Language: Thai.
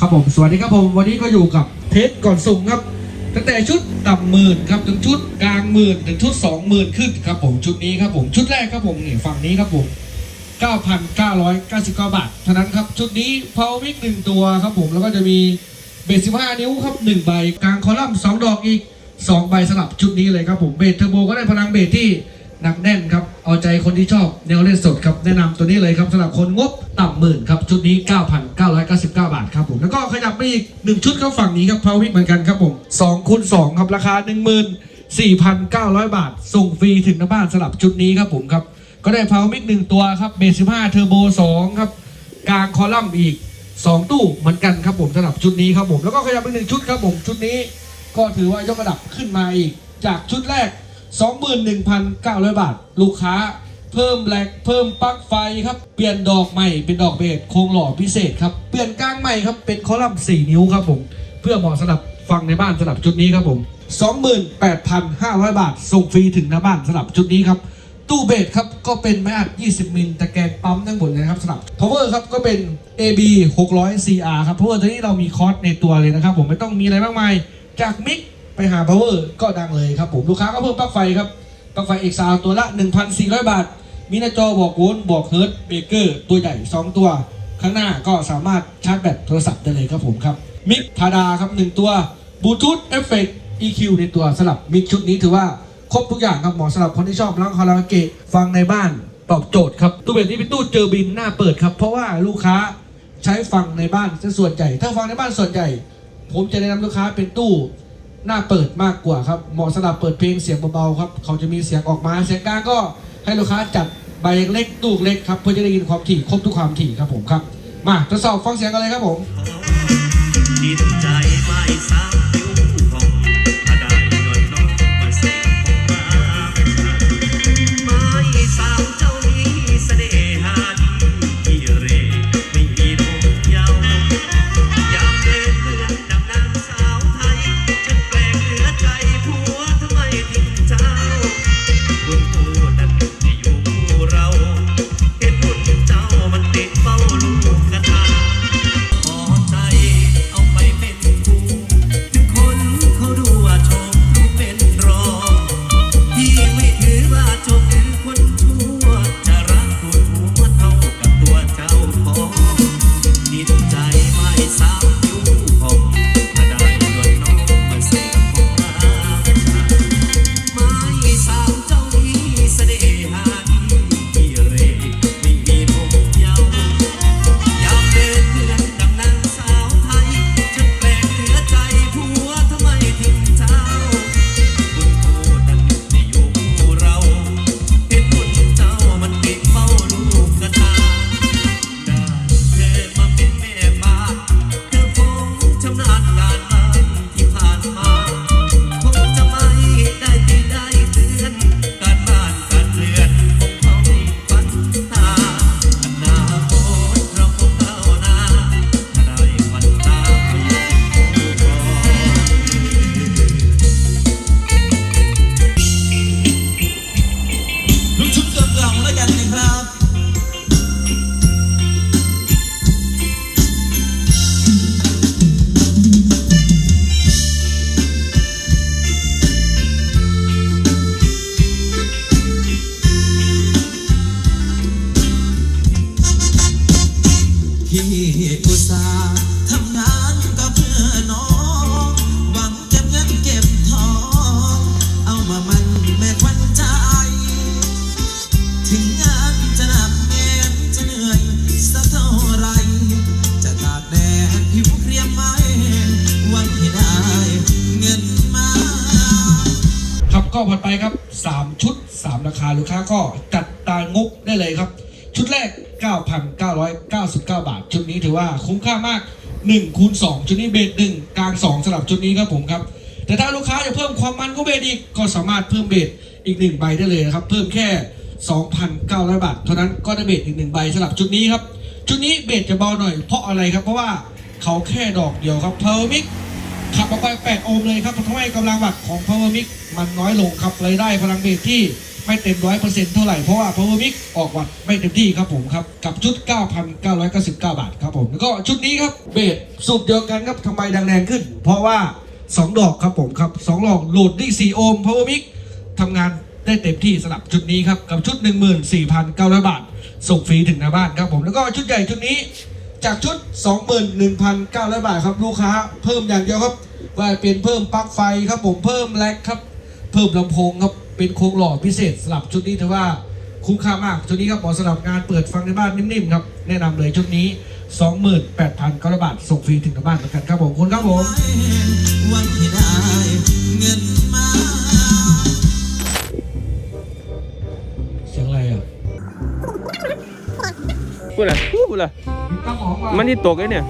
ครับผมสวัสดีครับผมวันนี้ก็อยู่กับเทสก่อนส่งครับ ตั้งแต่ชุดต่ำหมื่นครับถึงชุดกลางหมื่นถึงชุดสองหมื่นขึ้นครับผมชุดนี้ครับผมชุดแรกครับผมนี่ฝั่งนี้ครับผม 9,999 บาทเท่านั้นครับชุดนี้ Power Mic หนึ่งตัวครับผมแล้วก็จะมีเบส15นิ้วครับ1ใบกลางคอลัมน์2ดอกอีก2ใบสลับชุดนี้เลยครับผมเบสเทอร์โบก็ได้พลังเบสที่ หนักแน่นครับ เอาใจคนที่ชอบแนวเล่นสดครับ แนะนำตัวนี้เลยครับสำหรับคนงบต่ำหมื่นครับ ชุดนี้ 9,999 บาทครับผม แล้วก็ขยับไปอีก 1 ชุดครับฝั่งนี้ครับ Power Mic เหมือนกันครับผม2คูณ2ครับราคา 14,900 บาท ส่งฟรีถึงหน้าบ้านสลับชุดนี้ครับผมครับ ก็ได้พาวมิกหนึ่งตัวครับเบส15เทอร์โบ2ครับกลางคอลัมน์อีก 2 ตู้เหมือนกันครับผมสำหรับชุดนี้ครับผมแล้วก็ขยับไปหนึ่งชุดครับผมชุดนี้ ก็ถือว่ายกระดับขึ้นมาอีก จากชุดแรก 21,900 บาท ลูกค้าเพิ่มแหลกเพิ่มปลั๊กไฟครับ เปลี่ยนดอกใหม่เป็นดอกเบสโครงหล่อพิเศษครับ เปลี่ยนกลางใหม่ครับเป็นคอลัมน์4นิ้วครับผม เพื่อเหมาะสำหรับฟังในบ้านสำหรับชุดนี้ครับผม 28,500 บาท ส่งฟรีถึงหน้าบ้านสำหรับชุดนี้ครับ ตู้เบสครับก็เป็นไม้อัด 20 มิลตะแกรงปั๊มทั้งหมดเลยครับสำหรับ power ครับก็เป็น AB 600 CR ครับเพราะว่าตัวนี้เรามีคอร์สในตัวเลยนะครับผมไม่ต้องมีอะไรมากมาย จากมิก ไปหา power ก็ดังเลยครับผมลูกค้าก็เพิ่มปลั๊กไฟครับปลั๊กไฟเอกซาวตัวละ 1,400 บาท มีหน้าจอบอกโวลต์บอกเฮิร์ตเบเกอร์ตัวใหญ่ 2 ตัว ข้างหน้าก็สามารถชาร์จแบตโทรศัพท์ได้เลยครับผมครับมิกธาดาครับ 1 ตัวบลูทูธเอฟเฟกต์ EQ ในตัวสลับมิกชุดนี้ถือว่าครบทุกอย่างครับเหมาะสำหรับคนที่ชอบร้องคาราโอเกะฟังในบ้านตอบโจทย์ครับตู้เบสนี้เป็นตู้เจอบินหน้าเปิดครับ เพราะว่าลูกค้าใช้ฟังในบ้านซะส่วนใหญ่ถ้าฟังในบ้านส่วนใหญ่ ผมจะแนะนำลูกค้าเป็นตู้ น้าเปิดมากกว่าครับ เหมาะสำหรับเปิดเพลงเสียงเบาๆครับ เขาจะมีเสียงออกมา เสียงกลางก็ให้ลูกค้าจัดใบเล็กตู้เล็กครับ เพื่อจะได้ยินความถี่ครบทุกความถี่ครับผมครับ มาทดสอบฟังเสียงกันเลยครับผม อ ครับก็ผ่านไปครับ 3 ชุด 3 ราคาลูกค้าก็จัดตางบได้เลยครับ ชุดแรก 9,999 บาท ชุดนี้ถือว่าคุ้มค่ามาก1คูณ2ชุดนี้เบส1กลาง 2สำหรับชุดนี้ครับผมครับ แต่ถ้าลูกค้าจะเพิ่มความมันของเบสอีกก็สามารถเพิ่มเบสอีก1ใบได้เลยนะครับ เพิ่มแค่ 2,900 บาท เท่านั้นก็ได้เบสอีก1ใบสำหรับชุดนี้ครับ ชุดนี้เบสจะเบาหน่อยเพราะอะไรครับเพราะว่าเขาแค่ดอกเดียวครับเพอร์มิก ขับออกไป 8 โอห์มเลยครับทำให้กำลังวัตของ Power Mix มันน้อยลงครับเลยได้พลังเบสที่ไม่เต็มร้อยเปอร์เซ็นต์เท่าไหร่ เพราะว่า Power Mix ออกวัดไม่เต็มที่ครับผมครับ กับชุด 9,999 บาทครับผม แล้วก็ชุดนี้ครับเบสสูบเดียวกันครับทำไมดังแรงขึ้น เพราะว่า 2 ดอกครับผมครับ2ดอกโหลดได้4โอห์ม Power Mix ทำงานได้เต็มที่สำหรับชุดนี้ครับกับชุด 14,900 บาทส่งฟรีถึงหน้าบ้านครับผมแล้วก็ชุดใหญ่ชุดนี้ จากชุด 21,900 บาทครับลูกค้า เพิ่มอย่างเดียวครับ ว่าเป็นเพิ่มปลั๊กไฟครับผมเพิ่มแร็คครับ เพิ่มลำโพงครับเป็นโครงหล่อพิเศษสำหรับชุดนี้ถือว่าคุ้มค่ามากชุดนี้ครับเหมาะสำหรับงานเปิดฟังในบ้านนิ่มๆครับแนะนำเลยชุดนี้ 28,900 บาทส่งฟรีถึงหน้าบ้านเหมือนกันครับผมคุณครับผม พูดอะไรพูดอะไรมันที่ตกไอ้เนี่ยย